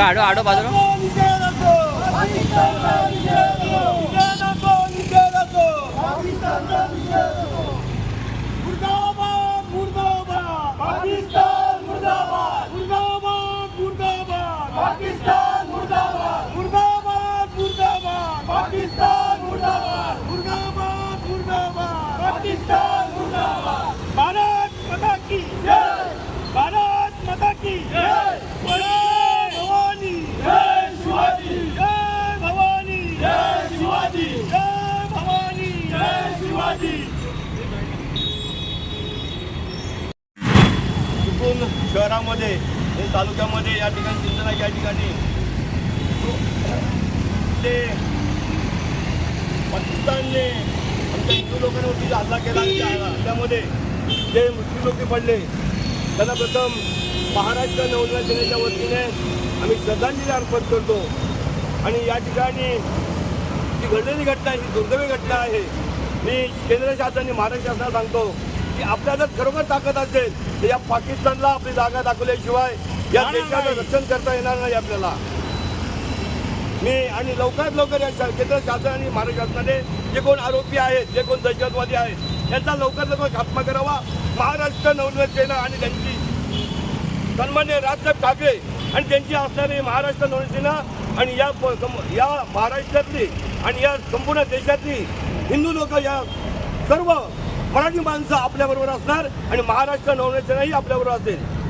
आडो आडो बाजूला भारत माता की जय भारत माता की जय जय भवानी जय शिवाजी जय भवानी जय शिवाजी। जय भवानी जय शिवाजी। चुकून शहरामध्ये तालुक्यामध्ये या ठिकाणी चिंतना या ठिकाणी. ते पाकिस्तानने आमच्या हिंदू लोकांवरती हल्ला केला आणि हल्ल्यामध्ये जे मृत्यू लोक पडले त्यांना प्रथम महाराष्ट्र नवनिर्माण सेनेच्या वतीने आम्ही श्रद्धांजली अर्पण करतो. आणि या ठिकाणी जी घडलेली घटना ही दुर्दैवी घटना आहे. मी केंद्र शासन आणि महाराष्ट्र शासनाला सांगतो की आपल्या जर खरोखर ताकद असेल तर या पाकिस्तानला आपली जागा दाखवल्याशिवाय या देशाचं रक्षण करता येणार नाही आपल्याला. मी आणि लवकरात लवकर या शा- केंद्र शासन आणि महाराष्ट्र शासनाने जे कोण आरोपी आहेत जे कोण दहशतवादी आहेत यांचा लवकर लवकर खात्मा करावा. महाराष्ट्र नवनिर्माण सेना आणि त्यांची सन्मान्य राजसाहेब ठाकरे आणि त्यांची असणारी महाराष्ट्र नवनिर्माण आणि या प- सम- या महाराष्ट्रातली आणि या संपूर्ण देशातली हिंदू लोक या सर्व मराठी माणसं आपल्याबरोबर असणार आणि महाराष्ट्र नवनिर्माण आपल्याबरोबर असेल.